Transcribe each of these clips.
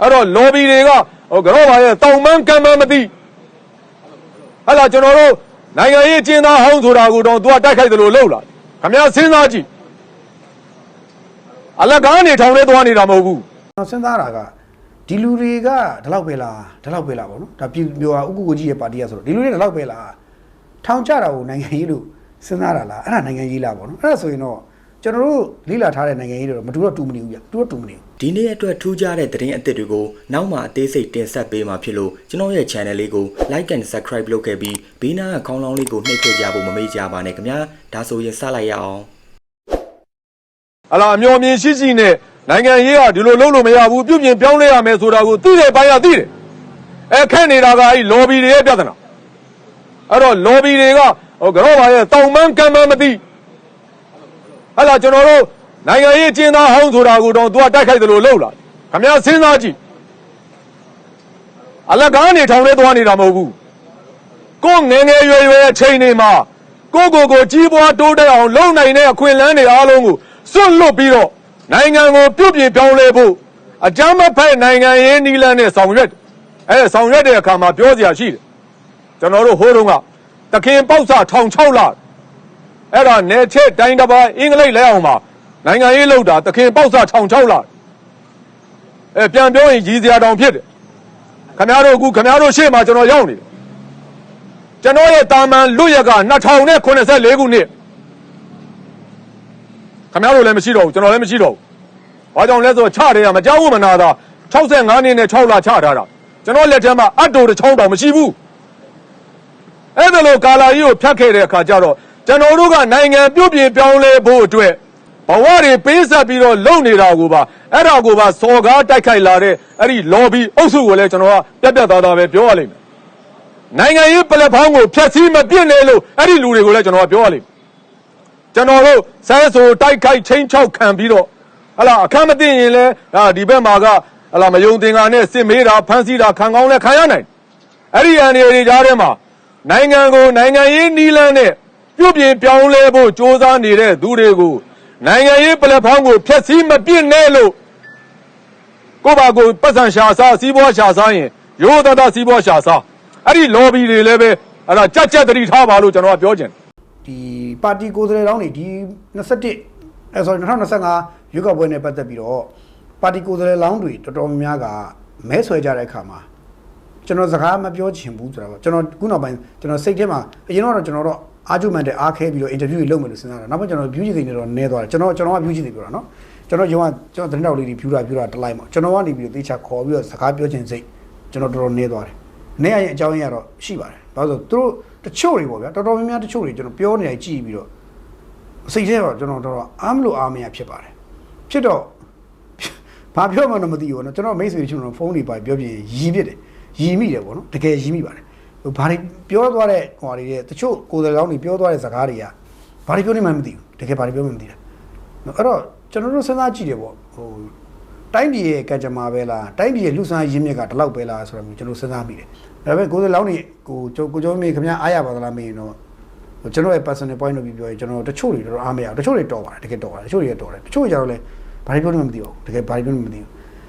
အဲ့တော့ lobby တွေကဟိုကတော့ပါရဲ့တောင်မန်းကမ်းမန်းမသိဟဲ့လားကျွန်တော်တို့နိုင်ငံရေးအကျဉ်းသားဟောင်းဆိုတာကိုတော့သူကတိုက်ခိုက်တယ်လို့လှုပ်လာခမရစဉ်းစားကြည့်အလကားနေထောင်လဲသွားနေတာမဟုတ်ဘူးကျွန်တော်စဉ်းစားတာကဒီလူတွေကဒီလောက်ပဲလားဒီလောက်ပဲလားပေါ့နော်ဒါပြည်မျိုးဟာဥက္ကုကိုကြီးရဲ့ပါတီကဆိုတော့ဒီလူတွေဒီလောက်ပဲလားထောင်ကြတာကိုနိုင်ငံရေးလို့စဉ်းစားတာလားအဲ့ဒါနိုင်ငံရေးလားပေါ့နော်အဲ့ဒါဆိုရင်တော့ကျွန်တော်တို့လိလာထားတဲ့နိုင်ငံရေးတွေတော့မတူတော့တူမနေဘူးဗျတူတော့တူမနေဘူး ဒီနေ့အတွက်ထူးခြားတဲ့သတင်းအသစ်တွေကိုနောက်မှအသေးစိတ်တင်ဆက်ပေးမှာဖြစ်လို့ကျွန်တော်ရဲ့ channel လေးကို like and subscribe လုပ်ခဲ့ပြီးဘေးနားကခေါင်းလောင်းလေးကိုနှိပ်ခဲ့ကြဖို့မမေ့ကြပါနဲ့ခင်ဗျာဒါဆိုရင်စလိုက်ရအောင်ဟလာအမျော်မြင်ရှိရှိနဲ့နိုင်ငံရေးကဒီလိုလုပ်လို့မရဘူးပြုပြင်ပြောင်းလဲရမယ်ဆိုတာကိုသိတယ်ပိုင်းရသိတယ်အဲခက်နေတာကအဲ့ lobby တွေရဲ့ပြဿနာအဲ့တော့ lobby တွေကဟိုကတော့ပါရဲ့တောင်မန်းကမ်းမန်းမသိဟဲ့လားကျွန်တော်တို့ နိုင်ငံရေးအကျဉ်းသားဟောင်းဆိုတာကိုတော့သူကတိုက်ခိုက်တယ်လို့လှုပ်လာခမရစဉ်းစားကြည့်အလကားနေထောင်လဲသွားနေတာမဟုတ်ဘူးကိုယ်ငယ်ငယ်ရွယ်ရွယ်အချိန်တွေမှာကိုယ့်ကိုယ်ကိုကြီးပွားတိုးတက်အောင်လုပ်နိုင်တဲ့အခွင့်အလမ်းတွေအားလုံးကိုစွန့်လွတ်ပြီးတော့နိုင်ငံကိုပြုပြင်ပြောင်းလဲဖို့အကြမ်းမဖက်နိုင်ငံရေးနည်းလမ်းနဲ့ဆောင်ရွက်တယ်အဲဆောင်ရွက်တဲ့အခါမှာပြောစရာရှိတယ်ကျွန်တော်တို့ဟိုးတုန်းကတခင်ပေါက်စထောင်6လအဲ့ဒါနယ်ချဲ့တိုင်းတစ်ပါးအင်္ဂလိပ်လဲအောင်မှာ နိုင်ငံရေးလောက်တာတခင်ပေါက်စထောင်6လအဲပြန်ပြောရင်ရည်စရာတောင်ဖြစ်တယ်ခင်ဗျားတို့အခုခင်ဗျားတို့ရှေ့မှာကျွန်တော်ရောက်နေတယ်ကျွန်တော်ရဲ့တာမန်လွတ်ရက်က2084ခုနှစ်ခင်ဗျားတို့လည်းမရှိတော့ဘူးကျွန်တော်လည်းမရှိတော့ဘူး။ဘာကြောင့်လဲဆိုတော့ချတယ်ကမကြောက်ဘူးမနာတာ65နှစ်နဲ့6လချထားတာကျွန်တော်လက်ထက်မှာအတိုတစ်ချောင်းတောင်မရှိဘူး။အဲ့ဒါလိုကာလာကြီးကိုဖြတ်ခဲ့တဲ့အခါကျတော့ကျွန်တော်တို့ကနိုင်ငံပြုတ်ပြင်ပြောင်းလဲဖို့အတွက် ဘဝတွေပေးဆက်ပြီးတော့လုပ်နေတာကိုပါအဲ့ဒါကိုပါစော်ကားတိုက်ခိုက်လာတဲ့အဲ့ဒီ lobby အုပ်စုကိုလည်းကျွန်တော်ကပြက်ပြက်သားသားပဲပြောရလိမ့်မယ်နိုင်ငံရေးပလက်ဖောင်းကိုဖျက်ဆီးမပြစ်နဲ့လို့အဲ့ဒီလူတွေကိုလည်းကျွန်တော်ကပြောရလိမ့်မယ်ကျွန်တော်တို့ဆဲဆိုတိုက်ခိုက်ချင်းချောက်ခံပြီးတော့ဟလာအခမ်းမသိရင်လည်းအာဒီဘက်မှာကဟလာမယုံသင်္ကာနဲ့စစ်မေးတာဖမ်းဆီးတာခံကောင်းလဲခံရနိုင်အဲ့ဒီအန်ဒီတွေကြားထဲမှာနိုင်ငံကိုနိုင်ငံရေးနီးလန်းနဲ့ပြုပြင်ပြောင်းလဲဖို့စ조사နေတဲ့သူတွေကို နိုင်ငံရေးပလက်ဖောင်းကိုဖျက်ဆီးမပြစ်နဲ့လို့ကိုယ့်ဘာကိုယ်ပတ်စံရှာစားစီးပွားရှာစားရင်ရိုးသားသားစီးပွားရှာစားအဲ့ဒီ lobby တွေလည်းပဲအဲ့ဒါကြက်ကြက်တတိထားပါလို့ကျွန်တော်ကပြောချင်တယ်ဒီပါတီကိုယ်စားလှယ်လောင်းတွေဒီ21အဲ sorry 2025ရွေးကောက်ပွဲနဲ့ပတ်သက်ပြီးတော့ပါတီကိုယ်စားလှယ်လောင်းတွေတော်တော်များများကမဲဆွဲကြတဲ့အခါမှာကျွန်တော်စကားမပြောချင်ဘူးဆိုတော့ကျွန်တော်ခုနောက်ပိုင်းကျွန်တော်စိတ်ထဲမှာအရင်တော့ကျွန်တော်တော့ အာဂျူမန်တဲ့အားခဲပြီးတော့ interview တွေလုပ်မယ်လို့စဉ်းစားတာနောက်ပိုင်းကျွန်တော် view ကြည့်နေတော့နည်းသွားတယ်ကျွန်တော်ကျွန်တော်က view ကြည့်နေပြောတာနော်ကျွန်တော်ရုံကကျွန်တော်သတင်းတောက်လေးတွေ view တာ view တာတစ်လိုက်မှာကျွန်တော်ကနေပြီးတော့တေချာခေါ်ပြီးတော့စကားပြောချင်စိတ်ကျွန်တော်တော်တော်နည်းသွားတယ်နည်းရရင်အကြောင်းရင်းကတော့ရှိပါတယ်ဘာလို့လဲဆိုတော့သူတို့တချို့တွေပေါ့ဗျာတော်တော်များများတချို့တွေကျွန်တော်ပြောနေတိုင်းကြည့်ပြီးတော့စိတ်ထဲတော့ကျွန်တော်တော်တော်အားမလို့အားမရဖြစ်ပါတယ်ဖြစ်တော့ဘာပြောမှတော့မသိဘူးနော်ကျွန်တော်မိတ်ဆွေချင်းတို့ဖုန်းတွေပါပြောပြရင်ရီးပြစ်တယ်ရီးမိတယ်ပေါ့နော်တကယ်ရီးမိပါတယ်ဟို ဘာတွေပြောသွားတဲ့ဟိုဟာတွေတဲ့တချို့ကိုယ်စားလောင်းတွေပြောသွားတဲ့စကားတွေကဘာတွေပြောနေမှမသိဘူးတကယ်ဘာတွေပြောမှမသိတာနော်အဲ့တော့ကျွန်တော်တို့စဉ်းစားကြည့်တယ်ပေါ့ဟိုတိုင်းပြည်ရဲ့ကံကြမ္မာပဲလားတိုင်းပြည်ရဲ့လူစားရင်းမြစ်ကဒီလောက်ပဲလားဆိုတော့ကျွန်တော်စဉ်းစားမိတယ်ဒါပေမဲ့ကိုယ်စားလောင်းတွေကိုကိုကိုကျော်မေခင်ဗျားအားရပါသလားမေးရင်တော့ဟိုကျွန်တော်ရဲ့ personal point of view ပြောရင်ကျွန်တော်တချို့တွေတော့အားမရဘူးတချို့တွေတော်ပါတယ်တကယ်တော်ပါတယ်တချို့တွေကတော်တယ်တချို့တွေကျတော့လေဘာတွေပြောနေမှမသိဘူးတကယ်ဘာတွေပြောနေမှမသိဘူး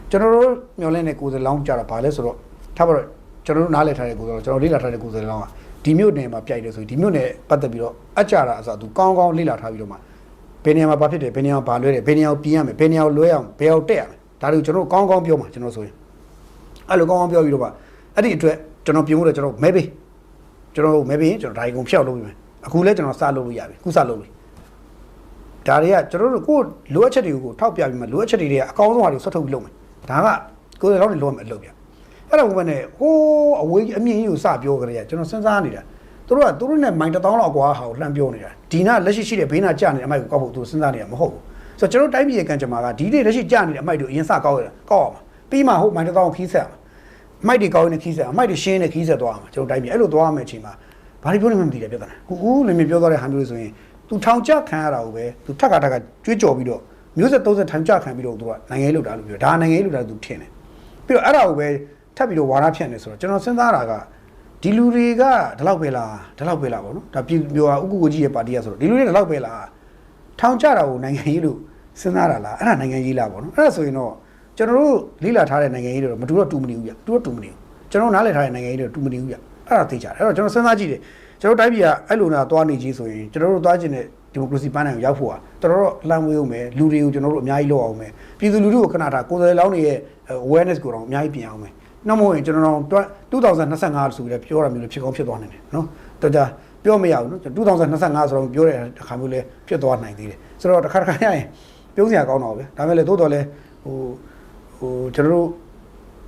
ကျွန်တော်တို့မျောလင်းတဲ့ကိုယ်စားလောင်းကြတာဘာလဲဆိုတော့ထားပါတော့ ကျွန်တော်တို့နားလည်ထားတဲ့ကိုယ်စားလောင်းကျွန်တော်လေ့လာထားတဲ့ကိုယ်စားလောင်းကဒီမြို့နယ်မှာပြိုက်တယ်ဆိုရင်ဒီမြို့နယ်ပတ်သက်ပြီးတော့အကြတာအစားသူကောင်းကောင်းလေ့လာထားပြီးတော့မှဘယ်နေရာမှာဘာဖြစ်တယ်ဘယ်နေရာမှာဘာလွဲတယ်ဘယ်နေရာကိုပြင်ရမယ်ဘယ်နေရာကိုလွဲအောင်ဘယ်အောင်တက်ရမယ်ဒါတွေကိုကျွန်တော်တို့ကောင်းကောင်းပြောမှာကျွန်တော်ဆိုရင်အဲ့လိုကောင်းကောင်းပြောပြီးတော့မှအဲ့ဒီအတွက်ကျွန်တော်ပြင်ဖို့တော့ကျွန်တော်မဲပေးကျွန်တော်မဲပေးရင်ကျွန်တော်ဒါကြီးကုန်ဖျောက်လုပ်ပြီးမယ်အခုလဲကျွန်တော်စလုပ်လို့ရပြီခုစလုပ်လို့ဒါတွေကကျွန်တော်တို့ကိုယ်လိုအပ်ချက်တွေကိုထောက်ပြပြီးမှလိုအပ်ချက်တွေတွေကအကောင်းဆုံးဟာတွေဆွတ်ထုတ်ပြီးလုပ်မယ်ဒါကကိုယ်တော်တွေလုပ်မယ်အလုပ်ပြ အဲ့ဒါကဘယ်နဲ့ဟိုးအဝေးအမြင့်ကြီးကိုစပြောကြရကျွန်တော်စဉ်းစားနေတာသူတို့ကသူတို့နဲ့မိုင်တစ်သောင်းလောက်အကွာဟာကိုလှမ်းပြောနေတာဒီနာလက်ရှိရှိတဲ့ဘေးနာကြနေတဲ့အမိုက်ကိုကောက်ဖို့သူစဉ်းစားနေတာမဟုတ်ဘူးဆိုတော့ကျွန်တော်တိုင်းပြည်ရဲ့ကံကြမ္မာကဒီနေ့လက်ရှိကြနေတဲ့အမိုက်တွေအရင်စကောက်ရကောက်ရမှာပြီးမှဟုတ်မိုင်တစ်သောင်းခီးဆက်ရမှာမိုက်တွေကောက်ရင်ခီးဆက်အမိုက်တွေရှင်းနေခီးဆက်သွားမှာကျွန်တော်တိုင်းပြည်အဲ့လိုသွားမယ်အချိန်မှာဘာတွေပြောနေမှမသိတယ်ပြဿနာကူဦးလည်းမြပြောသွားတဲ့ဟာမျိုးတွေဆိုရင်သူထောင်ချခံရတာကိုပဲသူထက်ကထက်ကကြွေးကြော်ပြီးတော့မျိုးဆက်30ထောင်ချခံပြီးတော့သူကနိုင်ငံရေးလုပ်တာလို့ပြောဒါနိုင်ငံရေးလုပ်တာသူထင်တယ်ပြီးတော့အဲ့ဒါကိုပဲ ထပ်ပြီးတော့ဝါဒဖြန့်နေဆိုတော့ကျွန်တော်စဉ်းစားတာကဒီလူတွေကဒီလောက်ပဲလားဒီလောက်ပဲလားပေါ့နော်ဒါပြည်မျိုးဟာဥက္ကုကိုကြီးရဲ့ပါတီကဆိုတော့ဒီလူတွေဒီလောက်ပဲလားထောင်ချတာကိုနိုင်ငံရေးလို့စဉ်းစားတာလားအဲ့ဒါနိုင်ငံရေးလားပေါ့နော်အဲ့ဒါဆိုရင်တော့ကျွန်တော်တို့လိလာထားတဲ့နိုင်ငံရေးတွေတော့မတူတော့တူမနေဘူးဗျတူတော့တူမနေဘူးကျွန်တော်နားလည်ထားတဲ့နိုင်ငံရေးတွေတော့တူမနေဘူးဗျအဲ့ဒါသိကြတယ်အဲ့တော့ကျွန်တော်စဉ်းစားကြည့်တယ်ကျွန်တော်တိုင်းပြည်ကအဲ့လိုနာသွားနေကြီးဆိုရင်ကျွန်တော်တို့သွားခြင်းတဲ့ဒီမိုကရေစီပန်းနိုင်ကိုရောက်ဖို့อ่ะတော်တော်အလံဝေးအောင်မယ်လူတွေကိုကျွန်တော်တို့အများကြီးလုပ်အောင်မယ်ပြည်သူလူထုကိုခဏထားကိုယ်စားလှယ်လောင်းတွေရဲ့ awareness ကိုတော့အများကြီးပြင်အောင်မယ် နောက်မဟုတ်ရင်ကျွန်တော်တို့2025ဆိုပြီးပြောတာမျိုးလည်းဖြစ်ကောင်းဖြစ်သွားနိုင်တယ်နော်တော်ကြပြောမရဘူးနော်2025ဆိုတော့ပြောတဲ့အခါမျိုးလည်းဖြစ်သွားနိုင်သေးတယ်ဆိုတော့တစ်ခါတစ်ခါရရင်ပြုံးစရာကောင်းတော့ဗျဒါပေမဲ့လည်းသို့တော်လည်းဟိုဟိုကျွန်တော်တို့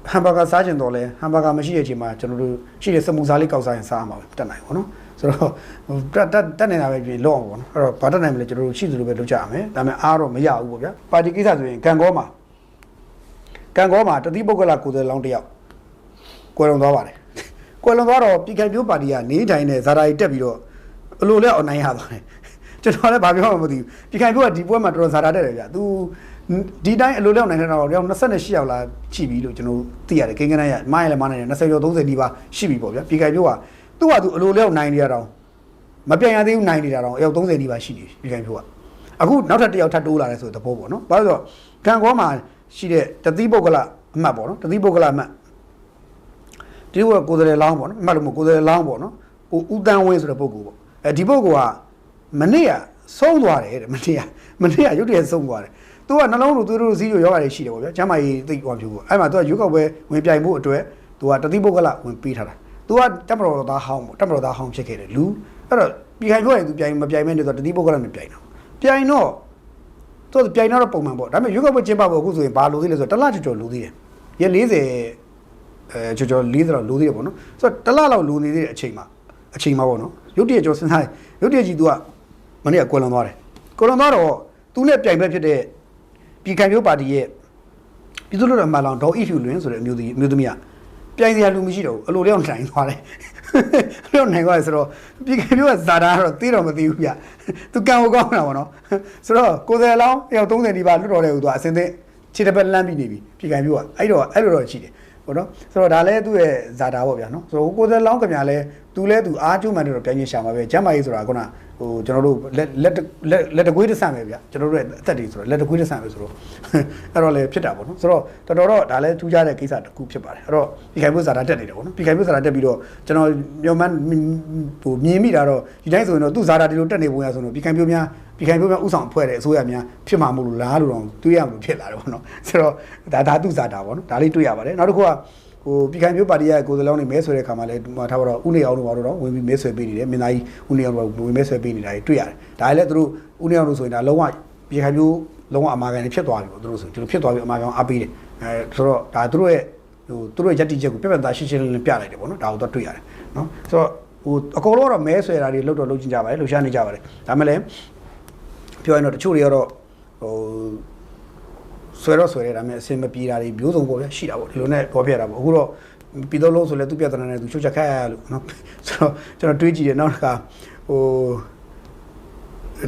ဟမ်ဘာဂါစားကျင်တော့လဲဟမ်ဘာဂါမရှိတဲ့အချိန်မှာကျွန်တော်တို့ရှိတဲ့စမူစားလေးကောက်စားရင်စားရမှာပဲတက်နိုင်ပါတော့ဆိုတော့ဟိုတက်တက်တက်နေတာပဲပြင်လောက်အောင်ပေါ့နော်အဲ့တော့ဘာတက်နိုင်မလဲကျွန်တော်တို့ရှိသလိုပဲလုပ်ကြရမယ်ဒါပေမဲ့အားတော့မရဘူးပေါ့ဗျာပါတီကိစ္စဆိုရင်ကံကောမှာကံကောမှာတတိပုဂ္ဂလကိုယ်စားလောင်းတစ်ယောက် ကွယ်လွန်သွားပါတယ်ကွယ်လွန်သွားတော့ပြည်ခိုင်ပြိုးပါတီကနေတိုင်းနဲ့ဇာတာကြီးတက်ပြီးတော့အလိုလက်အောင်နိုင်ရသွားတယ်ကျွန်တော်လည်းဘာပြောမှမသိဘူးပြည်ခိုင်ပြိုးကဒီပွဲမှာတော်တော်ဇာတာတက်တယ်ဗျာ तू ဒီတိုင်းအလိုလက်အောင်နိုင်တဲ့တော့ယောက်28ယောက်လာရှိပြီလို့ကျွန်တော်သိရတယ်ကိန်းကနန်းရမိုင်းလည်းမနိုင်တယ်20ကျော်30ဒီပါရှိပြီပေါ့ဗျာပြည်ခိုင်ပြိုးကသူ့ဟာသူအလိုလက်အောင်နိုင်နေရတော့မပြတ်ရသေးဘူးနိုင်နေတာတော့ယောက်30ဒီပါရှိနေပြီပြည်ခိုင်ပြိုးကအခုနောက်ထပ်တစ်ယောက်ထပ်တိုးလာတယ်ဆိုတဲ့သဘောပေါ့နော်ဘာလို့ဆိုတော့ကံကောမှာရှိတဲ့တတိပုဂ္ဂလအမှတ်ပေါ့နော်တတိပုဂ္ဂလအမှတ် ဒီကကိုယ်စားလှယ်လောင်းပေါ့နော်အမှတ်လို့မဟုတ်ကိုယ်စားလှယ်လောင်းပေါ့နော်ကိုဦးတန်းဝင်းဆိုတဲ့ပုဂ္ဂိုလ်ပေါ့အဲဒီပုဂ္ဂိုလ်ကမနေ့ကဆုံးသွားတယ်တဲ့မနေ့ကမနေ့ကရုတ်တရက်ဆုံးသွားတယ်သူကနှလုံးလိုသွေးတို့စီးတို့ယောဂါတွေရှိတယ်ပေါ့ဗျာကျမ်းမာရေးသိကွာပြူပေါ့အဲ့မှာသူကရုပ်ောက်ပွဲဝင်ပြိုင်မှုအတွက်သူကတတိပုဂ္ဂလဝင်ပေးထားတာသူကတက်မတော်သားဟောင်းပေါ့တက်မတော်သားဟောင်းဖြစ်ခဲ့တယ်လူအဲ့တော့ပြည်ခိုင်ပြောရင်သူပြိုင်မပြိုင်မဲနေတော့တတိပုဂ္ဂလနဲ့ပြိုင်တော့ပြိုင်တော့သူကပြိုင်တော့ပုံမှန်ပေါ့ဒါပေမဲ့ရုပ်ောက်ပွဲကျင်းပဖို့အခုဆိုရင်ဘာလိုသေးလဲဆိုတော့တစ်လကျော်ကျော်လိုသေးတယ်ရက်40 အဲကျော်ကျော်လေးတော့လိုသေးတယ်ပေါ့နော်ဆိုတော့တစ်လလောက်လိုနေသေးတဲ့အချိန်မှာအချိန်မှာပေါ့နော်ရုတ်တရက်ကျော်စဉ်းစားတယ်ရုတ်တရက်ကြီး तू ကမနေ့ကကွယ်လွန်သွားတယ်ကွယ်လွန်သွားတော့သူနဲ့ပြိုင်ဘက်ဖြစ်တဲ့ပြည်ခိုင်မျိုးပါတီရဲ့ပြည်သူ့လူတော်မှလောင်ဒေါ်အီဖြူလွင်ဆိုတဲ့အမျိုးသမီးအမျိုးသမီးကပြိုင်စရာလူမရှိတော့ဘူးအလိုလျောက်နိုင်သွားတယ်လျောက်နိုင်သွားတယ်ဆိုတော့ပြည်ခိုင်မျိုးကဇာတာကတော့သိတော့မသိဘူးဗျသူကံကိုကောင်းတာပေါ့နော်ဆိုတော့ကိုယ်စားလောင်းယောက်30ဒီပါလွတ်တော်တယ်ဟိုသူကအစင်းသိခြေတစ်ပတ်လမ်းပြီးနေပြီပြည်ခိုင်မျိုးကအဲ့တော့အဲ့လိုတော့ရှိတယ် ပေါ့နော်ဆိုတော့ဒါလည်းသူ့ရဲ့ဇာတာပေါ့ဗျာနော်ဆိုတော့ကိုယ်စလောင်းကမြလဲသူလဲသူအားကျုံမှန်တယ်တော့ပြန်ရင်ရှာမှာပဲကျမ်းမာရေးဆိုတာကခုန ဟိုကျွန်တော်တို့လက်လက်လက်လက်တကွေးတစ်ဆန့်ပဲဗျာကျွန်တော်တို့ရဲ့အသက်တွေဆိုတော့လက်တကွေးတစ်ဆန့်ပဲဆိုတော့အဲ့တော့လည်းဖြစ်တာပေါ့နော်ဆိုတော့တော်တော်တော့ဒါလည်းထူးခြားတဲ့ကိစ္စတစ်ခုဖြစ်ပါတယ်အဲ့တော့ဒီခိုင်ဖို့ဇာတာတက်နေတယ်ပေါ့နော်ဒီခိုင်ဖို့ဇာတာတက်ပြီးတော့ကျွန်တော်မျောမှန်းဟိုမြင်မိတာတော့ဒီတိုင်းဆိုရင်တော့သူ့ဇာတာဒီလိုတက်နေပုံရဆိုတော့ဒီခိုင်ပြိုးများဒီခိုင်ပြိုးများဥဆောင်အဖွဲ့တဲ့အစိုးရများဖြစ်မှာမဟုတ်လို့လားလို့တော့တွေးရမလို့ဖြစ်လာတယ်ပေါ့နော်ဆိုတော့ဒါဒါသူ့ဇာတာပေါ့နော်ဒါလေးတွေးရပါတယ်နောက်တစ်ခုက ဟိုပြည်ခိုင်မျိုးပါတီရဲ့ကိုယ်စားလှယ်တွေမဲဆွဲတဲ့ခါမှာလည်းမှာထားတော့ဥနေအောင်တို့ဘာလို့တော့ဝင်ပြီးမဲဆွဲပေးနေတယ်မင်းသားကြီးဥနေအောင်တို့ဝင်မဲဆွဲပေးနေတာတွေ့ရတယ်ဒါလည်းသူတို့ဥနေအောင်တို့ဆိုရင်ဒါလုံးဝပြည်ခိုင်မျိုးလုံးဝအမာခံတွေဖြစ်သွားပြီပေါ့သူတို့ဆိုဒီလိုဖြစ်သွားပြီအမာခံအားပေးတယ်အဲဆိုတော့ဒါသူတို့ရဲ့ဟိုသူတို့ရဲ့ယက်တီချက်ကိုပြပြသားရှင်းရှင်းလင်းလင်းပြလိုက်တယ်ပေါ့နော်ဒါကိုတော့တွေ့ရတယ်နော်ဆိုတော့ဟိုအကုန်လုံးတော့မဲဆွဲတာတွေလောက်တော့လုပ်ကြည့်ကြပါတယ်လှူရှားနေကြပါတယ်ဒါမှလည်းပြောရင်တော့တချို့တွေကတော့ဟို ဆွဲတော့ဆွဲရတာမဲ့အစင်မပြေတာတွေမျိုးစုံပေါ့ဗျာရှိတာပေါ့ဒီလိုနဲ့ပေါ်ပြတာပေါ့အခုတော့ပြီးတော့လို့ဆိုလဲသူပြဿနာနဲ့သူချုပ်ချက်ခတ်ရလို့နော်ဆိုတော့ကျွန်တော်တွေးကြည့်တယ်နောက်တစ်ခါဟို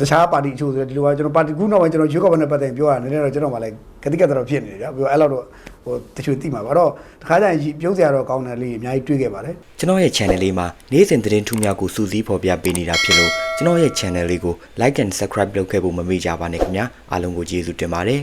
တခြားပါတီအချို့ဆိုဒီလိုပါကျွန်တော်ပါတီကူနောက်ပိုင်းကျွန်တော်ရွေးကောက်ပွဲနဲ့ပတ်သက်ပြောတာနည်းနည်းတော့ကျွန်တော်မှလည်းကတိကတ်တော့ဖြစ်နေတယ်ဗျာပြီးတော့အဲ့လောက်တော့ဟိုတချို့သိမှာပါတော့တခါကျရင်ပြုံးစရာတော့ကောင်းတယ်လေးအများကြီးတွေးခဲ့ပါတယ်ကျွန်တော်ရဲ့ channel လေးမှာနေ့စဉ်သတင်းထူးများကိုစူးစီးဖော်ပြပေးနေတာဖြစ်လို့ကျွန်တော်ရဲ့ channel လေးကို like and subscribe လုပ်ခဲ့ဖို့မမေ့ကြပါနဲ့ခင်ဗျာအားလုံးကိုကျေးဇူးတင်ပါတယ်